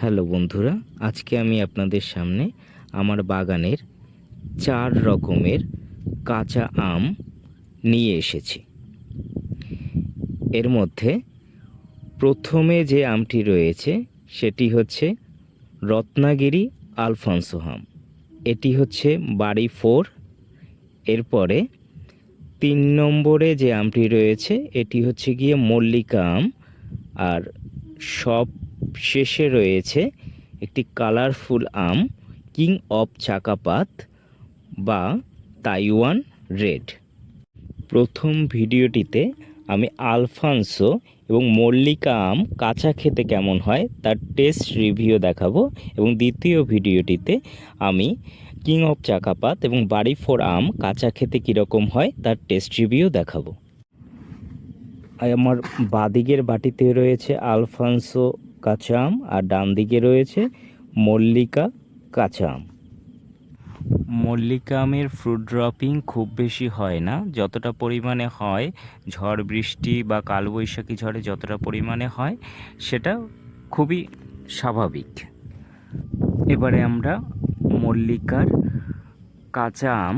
Hello বন্ধুরা, আজকে আমি আপনাদের সামনে আমার বাগানের চার রকমের কাঁচা আম নিয়ে এসেছি। এর মধ্যে প্রথমে যে আমটি রয়েছে, সেটি হচ্ছে রত্নাগিরি আলফানসো আম। এটি হচ্ছে বাড়ি ফোর। এরপরে তিন নম্বরে যে আমটি রয়েছে, এটি হচ্ছে গিয়ে মল্লিকা আম। আর সব শেষে রয়েছে একটি কালারফুল আম, কিং অফ চাকাপাত বা তাইওয়ান রেড। প্রথম ভিডিওটিতে আমি আলফানসো এবং মল্লিকা আম কাঁচা খেতে কেমন হয় তার টেস্ট রিভিউ দেখাবো এবং দ্বিতীয় ভিডিওটিতে আমি কিং অফ চাকাপাত এবং বাড়ি ফোর আম কাঁচা খেতে কীরকম হয় তার টেস্ট রিভিউ দেখাবো। আমার বাদিকের বাটিতে রয়েছে আলফানসো কাঁচা আম আর ডান দিকে রয়েছে মল্লিকা কাঁচা আম মল্লিকা আমের ফ্রুট ড্রপিং খুব বেশি হয় না, যতটা পরিমাণে হয়, ঝড় বৃষ্টি বা কালবৈশাখী ঝড়ে যতটা পরিমাণে হয়, সেটা খুবই স্বাভাবিক। এবারে আমরা মল্লিকার কাঁচা আম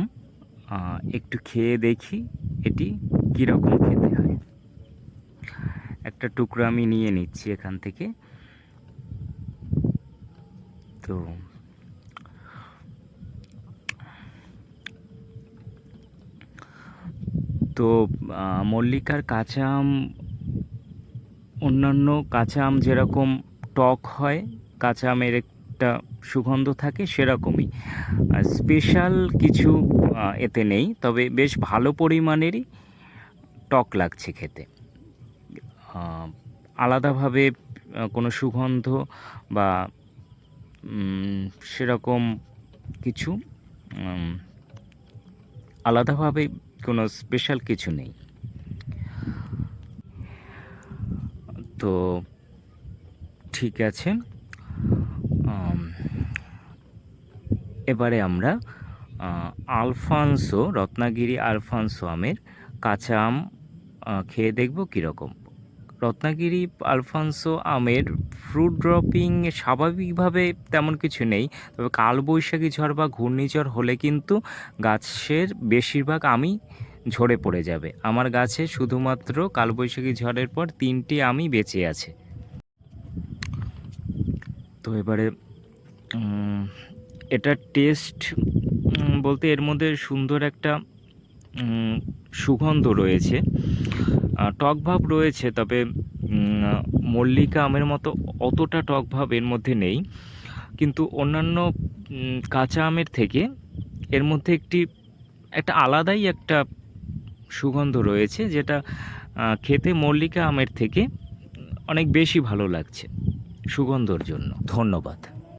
একটু খেয়ে দেখি এটি কীরকম খেতে হয়। একটা টুকরো আমি নিয়ে নিচ্ছি এখান থেকে। তো তো মল্লিকার কাঁচা আম অন্যান্য কাঁচা আম যেরকম টক হয় কাঁচা আমের একটা সুগন্ধ থাকে সেরকমই। স্পেশাল কিছু এতে নেই, তবে বেশ ভালো পরিমাণেরই টক লাগছে খেতে। আলাদাভাবে কোনো সুগন্ধ বা সেরকম কিছু আলাদাভাবে কোনো স্পেশাল কিছু নেই। তো ঠিক আছে। এবারে আমরা আলফানসো, রত্নাগিরি আলফানসো আমের কাঁচা আম খেয়ে দেখব কীরকম। রত্নাগিরি, আলফানসো আমের ফ্রুট ড্রপিং স্বাভাবিকভাবে তেমন কিছু নেই। তবে কালবৈশাখী ঝড় বা ঘূর্ণিঝড় হলে কিন্তু গাছের বেশিরভাগ আমই ঝরে পড়ে যাবে। আমার গাছে শুধুমাত্র কালবৈশাখী ঝড়ের পর তিনটি আমি বেঁচে আছে। তো এবারে এটার টেস্ট বলতে এর মধ্যে সুন্দর একটা সুগন্ধ রয়েছে। আহ, টক ভাব রয়েছে তবে মল্লিকা আমের মতো অতটা টক ভাব এর মধ্যে নেই। কিন্তু অন্যান্য কাঁচা আমের থেকে এর মধ্যে একটি একটা আলাদাই একটা সুগন্ধ রয়েছে যেটা খেতে মল্লিকা আমের থেকে অনেক বেশি ভালো লাগছে সুগন্ধর জন্য। ধন্যবাদ।